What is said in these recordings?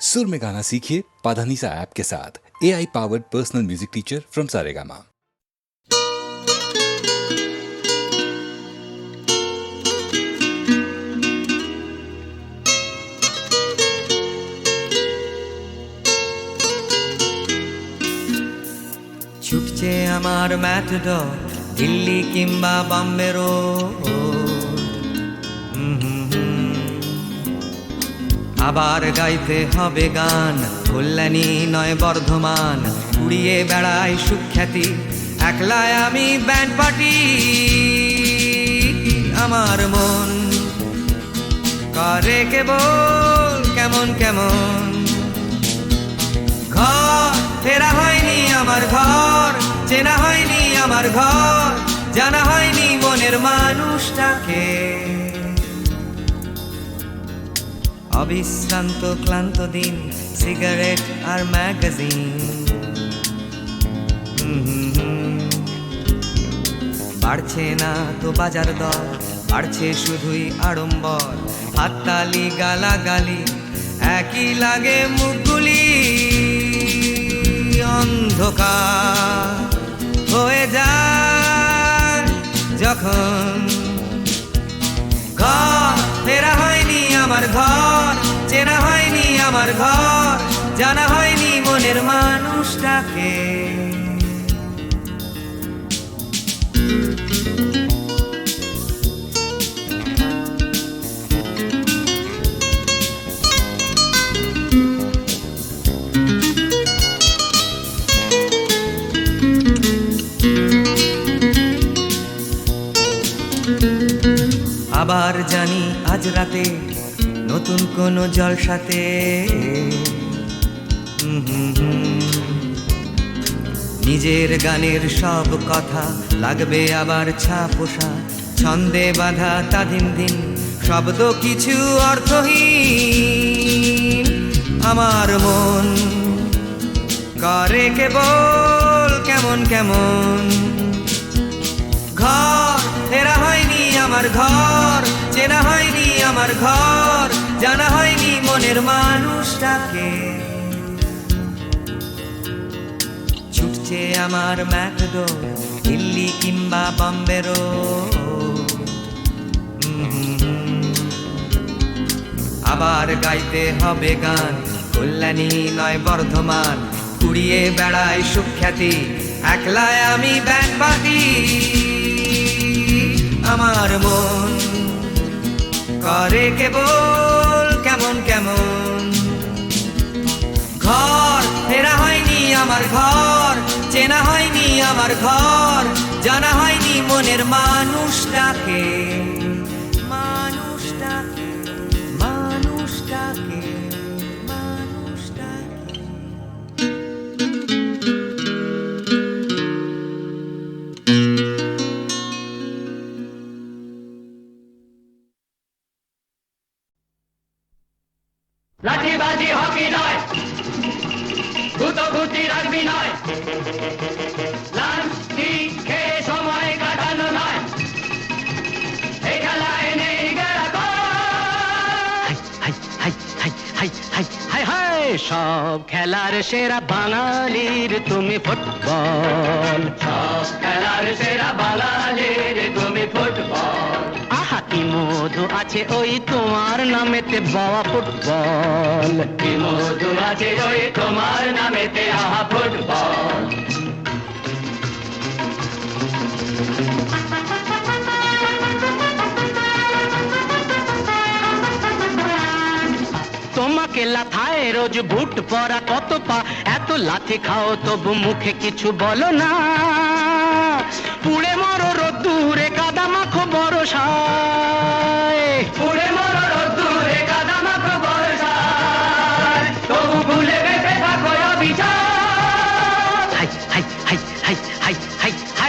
सुर में गाना सीखिए पाधानीसा ऐप के साथ A I powered personal music teacher from Saregama ছুটছে আমার ম্যাথডর দিল্লি কিংবা বম্বে আবার গাইতে হবে গান। কল্যাণী নয় বর্ধমান উড়িয়ে বেড়াই সুখ্যাতি। একলায় আমি ব্যান্ড পার্টি আমার মন? করে কেবল কেমন কেমন? ঘর ফেরা হয়নি আমার ঘর, চেনা হয়নি আমার ঘর, জানা হয়নি মনের মানুষটাকে। অবিশ্রান্ত ক্লান্ত দিন, সিগারেট আর ম্যাগাজিন। বাড়ছে না তো বাজার দর, বাড়ছে শুধুই আড়ম্বর। হাততালি, গালাগালি, একই লাগে মুখগুলি অন্ধকার। আমার ঘর চেনা হয়নি আমার ঘর জানা হয়নি মনের মানুষটাকে। আবার জানি আজ রাতে নতুন কোন জলসাতে। নিজের গানের সব কথা লাগবে আবার ছাপোষা ছন্দে বাঁধা তা দিন দিন, শব্দ কিছু অর্থহীন। আমার মন করে কেবল কেমন কেমন। ঘর, ফেরা হয়নি আমার ঘর, চেনা হয়নি আমার ঘর। জানা হয়নি মনের মানুষটাকে ছুটছে আমার ম্যাকডো দিল্লি কিংবা বম্বে রোড। হুম হুম হুম। আবার গাইতে হবে গান, কল্যাণী নয় বর্ধমান কুড়িয়ে বেড়ায় সুখ্যাতি, একলায় আমি পার্টি আমার মন করে কেবল কেমন কেমন? ঘর ফেরা হয়নি আমার ঘর, চেনা হয়নি আমার ঘর, জানা হয়নি মনের মানুষটাকে। আছে ওই তোমার নামেতে বাবা ফুটবল। কি মধু আছে ওই তোমার নামেতে আহা ফুটবল তোমাকে লাথায় রোজ বুট পরা কত পা? এত লাথি খাও, তবু মুখে কিছু বলো না। পুড়ে মরো রোদ্দুরে, কাদা মাখো বরসায়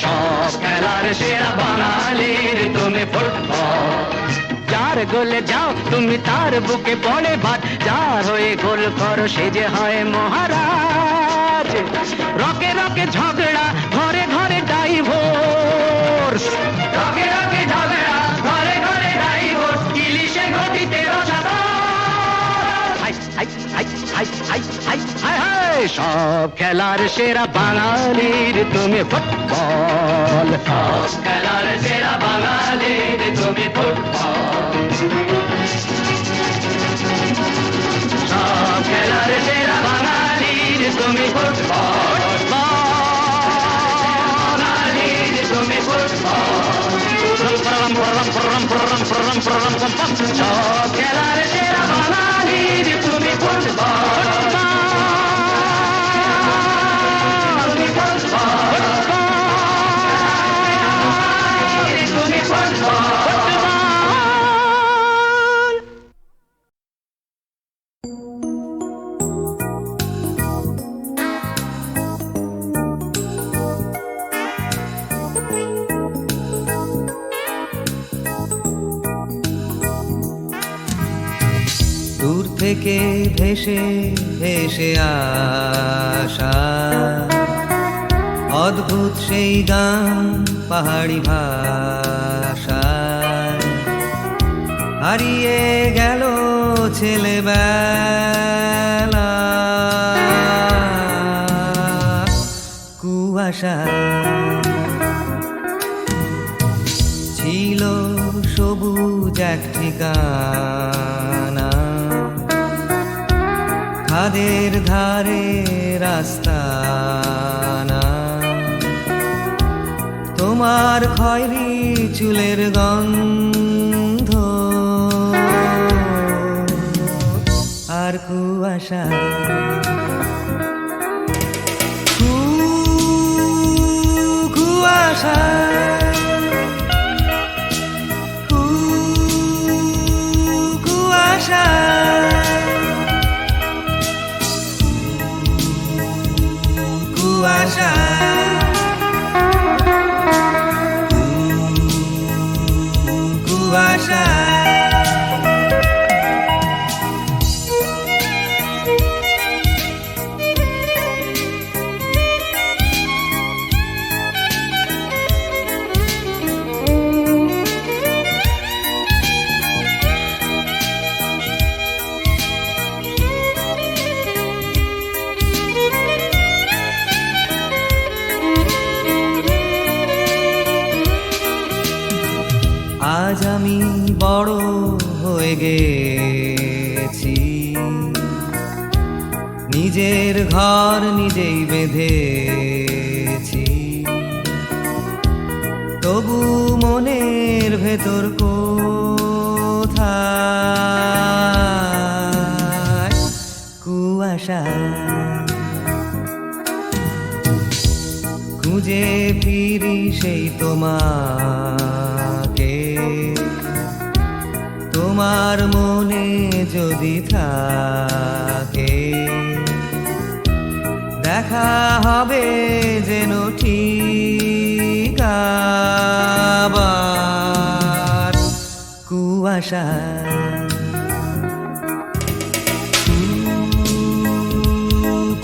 সব খেলার সেরা বাঙালির তুমি ফুটবল। যার গোলে যাও, তুমি তার বুকে পড়ে ভাত। যার হয়ে গোল করো, সে যে হয় মহারাজ। রকে রকে ঝগড়া, ঘরে ঘরে ডাইভোর্স। রকে রকে ঝগড়া সব খেলার সেরা বাঙালির তুমি ফুটবল। খেলার সেরা বাঙালির তুমি ফুটবল। খেলার সেরা বাঙালির তুমি ফুটবল। সব খেলার সেরা বাঙালির তুমি ফুটবল। ভেসে ভেসে আসা অদ্ভুত সেই গান পাহাড়ি ভাষায়। হারিয়ে গেল ছেলেবেলা। কুয়াশা ছিল সবুজ এক ঠিকানা। খাদের ধারে রাস্তা না। তোমার খয়রি চুলের গন্ধ। আর কুয়াশা। কুয়াশা। আমি বড় হয়ে গেছি। নিজের ঘর নিজেই বেঁধেছি। তবু মনের ভেতর কোথায় কুয়াশা? খুঁজে ফিরি সেই তোমাকে তোমার মনে যদি থাকে দেখা হবে যেন ঠিক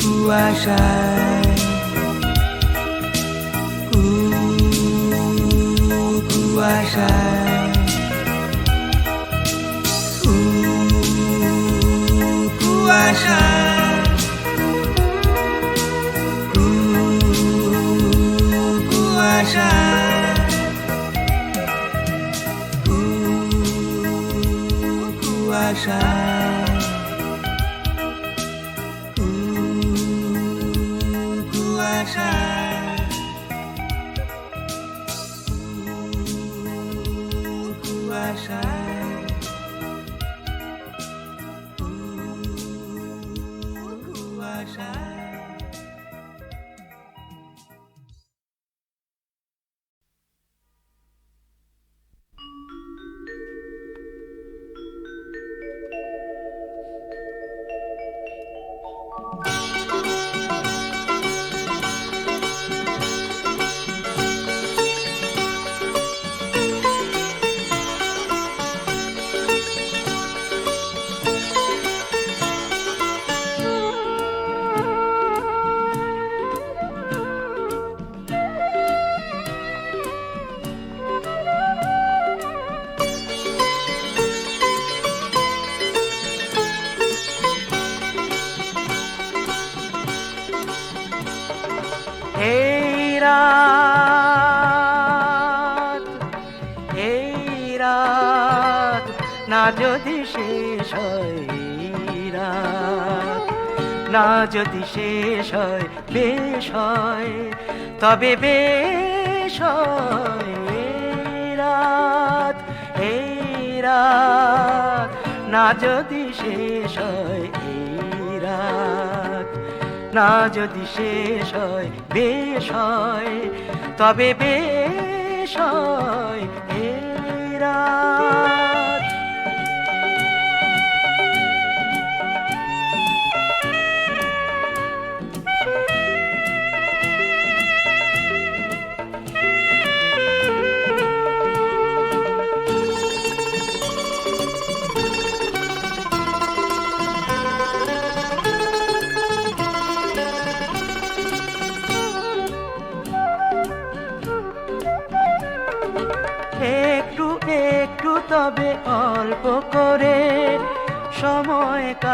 কুয়াশা। কু- কুয়াশা। আশা কুয়াশা। কুয়াশা। রাত না যদি শেষ হয় না যদি শেষ হয় বেশ হয় তবে বেশ রাত, এই রাত, না যদি শেষ হয় রাত, না যদি শেষ হয় বেশ হয় তবে বেশ হয় এই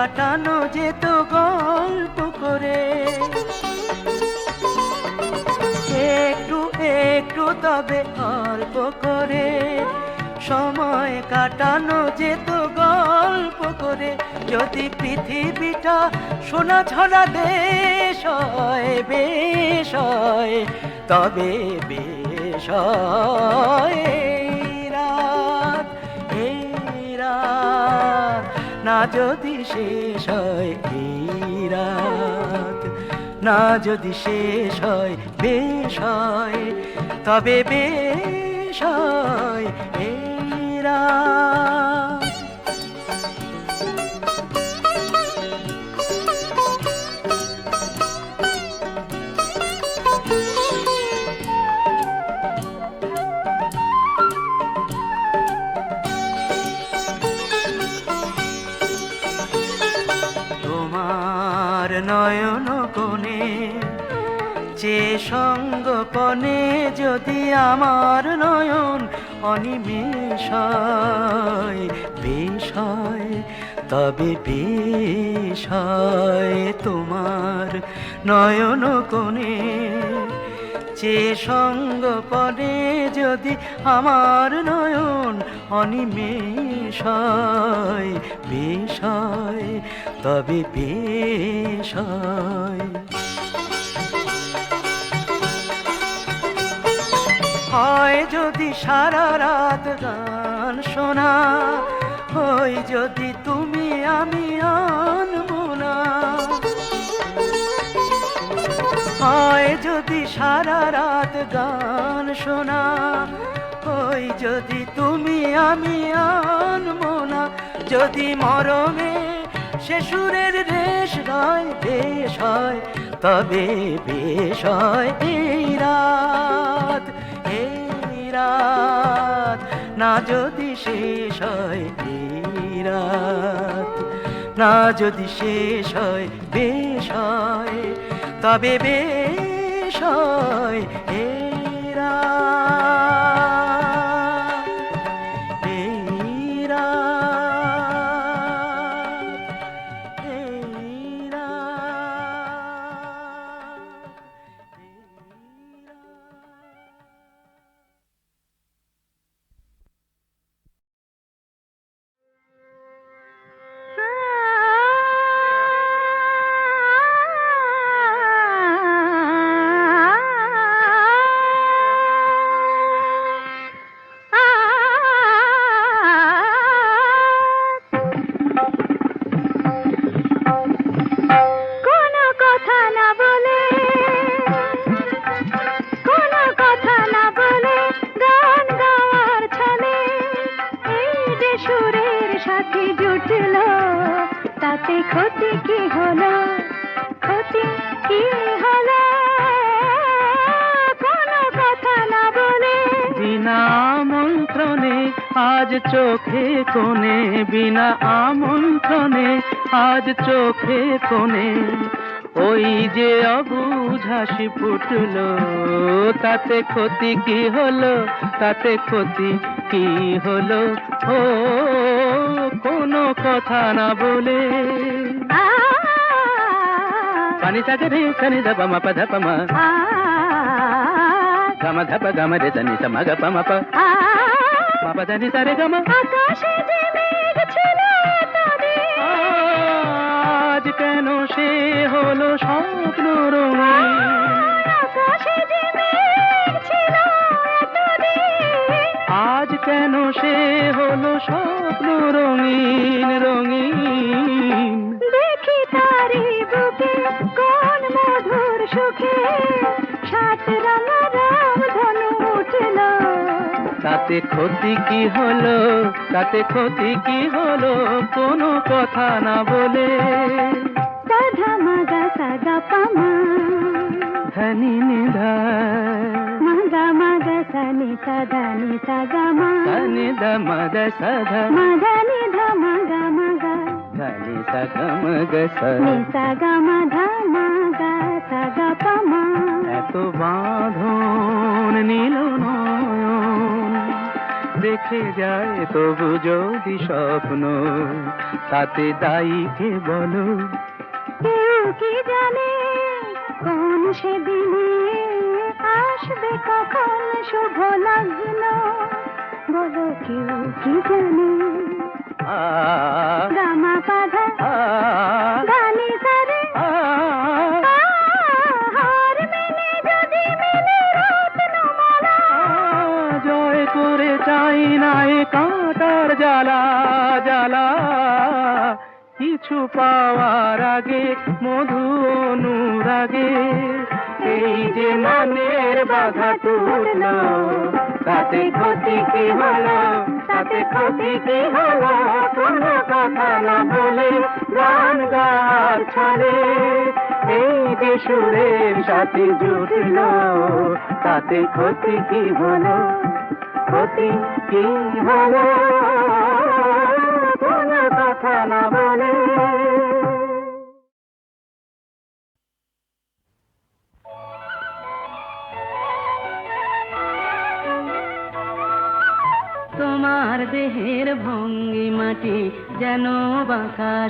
কাটানো যেত গল্প করে। একটু একটু তবে অল্প করে। সময় কাটানো যেত গল্প করে। যদি পৃথিবীটা সোনা ছড়া দেশ হয়, বেশ হয়, তবে বেশ হয়। না যদি শেষ হয় এই রাত, না যদি শেষ হয় বেশ হয়, তবে বেশ হয় এই রাত। নয়ন কোণে, যে সঙ্গপনে যদি আমার নয়ন অনিমেষ বিষয় তবে বিষয় তোমার নয়ন কোণে, যে সঙ্গপনে যদি আমার নয়ন অনিমেষ বেশ হয় তবে বেশ হয় হয় যদি সারা রাত গান শোনা, হয় যদি তুমি আমি হয় যদি সারা রাত গান শোনা ওই যদি তুমি আমি আনব না যদি মরমে সে সুরের রেশ নয়, বেশ হয়, তবে বেশ হয় এই রাত এই রাত। না যদি শেষ হয় এই রাত, না যদি শেষ হয়, বেশ হয়, তবে বেশ হয় এই রাত। কোণে। ওই যে অবুঝ হাসি ফুটলো তাতে ক্ষতি কি হলো? তাতে ক্ষতি কি হলো? ও কোনো কথা না বলে। পানি সাগরে রে সনি ধপ মা পা ধপ মা। গামা ধপ গম রে সনি সম গ প ম প। মা পা ধনি সা রে গম আকাশে আজ কেন সে হলো স্বপ্ন আজ কেন সে হলো স্বপ্ন রঙিন রঙিন? দেখি তারি বুকে কোন মধুর সুখে সাত রাঙা তাতে ক্ষতি কি হলো তাতে ক্ষতি কি হলো কোনো কথা না বলে সাধা মাগা সাগা পামা ধনি নিধা মাগা মাগা সানি সাধা নি সাগা মা ধনি দমদ সধ মাগা নি ধা মাগা মাগা ধনি সগম গস নি সাগা মা ধা মাগা সাগা পামা এত বাঁধন দেখে যায় তবু যদি স্বপ্ন তাতে দায়ী কে বলো? কেউ কি জানে কোন সেদিনে আসবে কখন শুভ লগ্ন বলো কেউ কি জানে? আ গামা পাধা জ্বালা কিছু পাওয়ার আগে, মধু অনুরাগে। এই যে মনের বাধা টুটল তাতে ক্ষতি কি হলো? তাতে ক্ষতি কি হলো? কোনো কথা না বলে গান গার ছলে। এই যে সুরের সাথে জুটল, তাতে ক্ষতি কি হলো? ক্ষতি কি হলো? তোমার দেহের ভঙ্গি মাটি যেন বাঁকা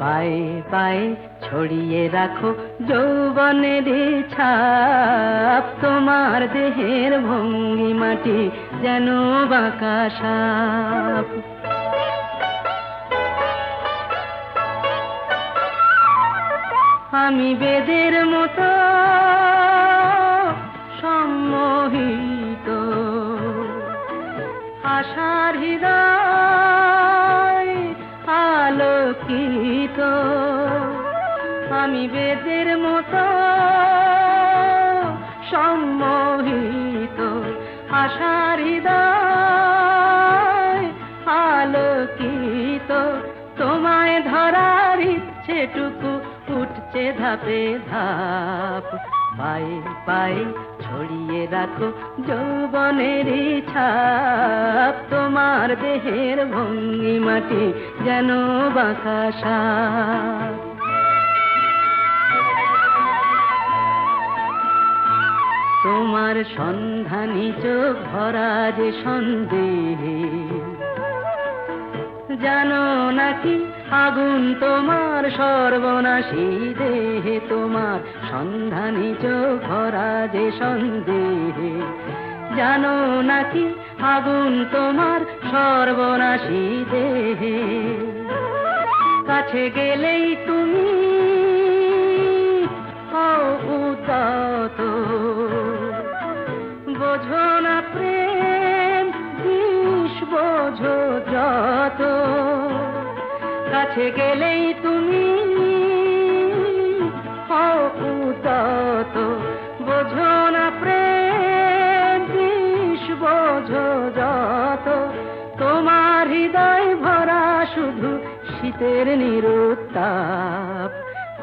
পায়ে পায়ে ছড়িয়ে রাখো যৌবনের ছাপ। তোমার দেহের ভঙ্গি মাটি যেন বাঁকা সাপ। আমি বেদের মতো সম্মোহিত। আশার হৃদয় আলোকিত। আমি বেদের মতো সম্মোহিত। আশার ইচ্ছেটুকু উঠছে ধাপে ধাপ। পায়ে পায়ে ছড়িয়ে রাখো যৌবনের ছাপ। তোমার দেহের ভঙ্গি মাটি যেন বাঁকা তোমার সন্ধানী চোখ ভরা যে সন্দেহে, জানো নাকি আগুন তোমার সর্বনাশী দেহে, তোমার সন্ধানী চোখ ভরা যে সন্দেহে। জানো নাকি আগুন তোমার সর্বনাশী দেহে? কাছে গেলেই তুমি উদাত বোঝো না প্রেম, বিষ বোঝো যত। কাছে গেলেই তুমি বোঝো না প্রেম বোঝো যত। তোমার হৃদয় ভরা শুধু শীতের নিরুত্তাপ।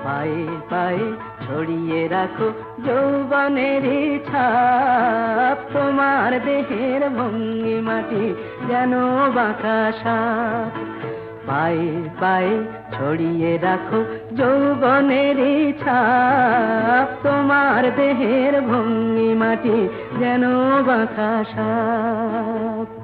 পায়ে পায়ে ছড়িয়ে রাখো যৌবনের ছাপ। তোমার দেহের ভঙ্গি মাটি যেন বাঁকা সাপ। পায়ে পায়ে ছড়িয়ে রাখো যৌবনের ছাপ। তোমার দেহের ভঙ্গি মাটি যেন বাঁকা সাপ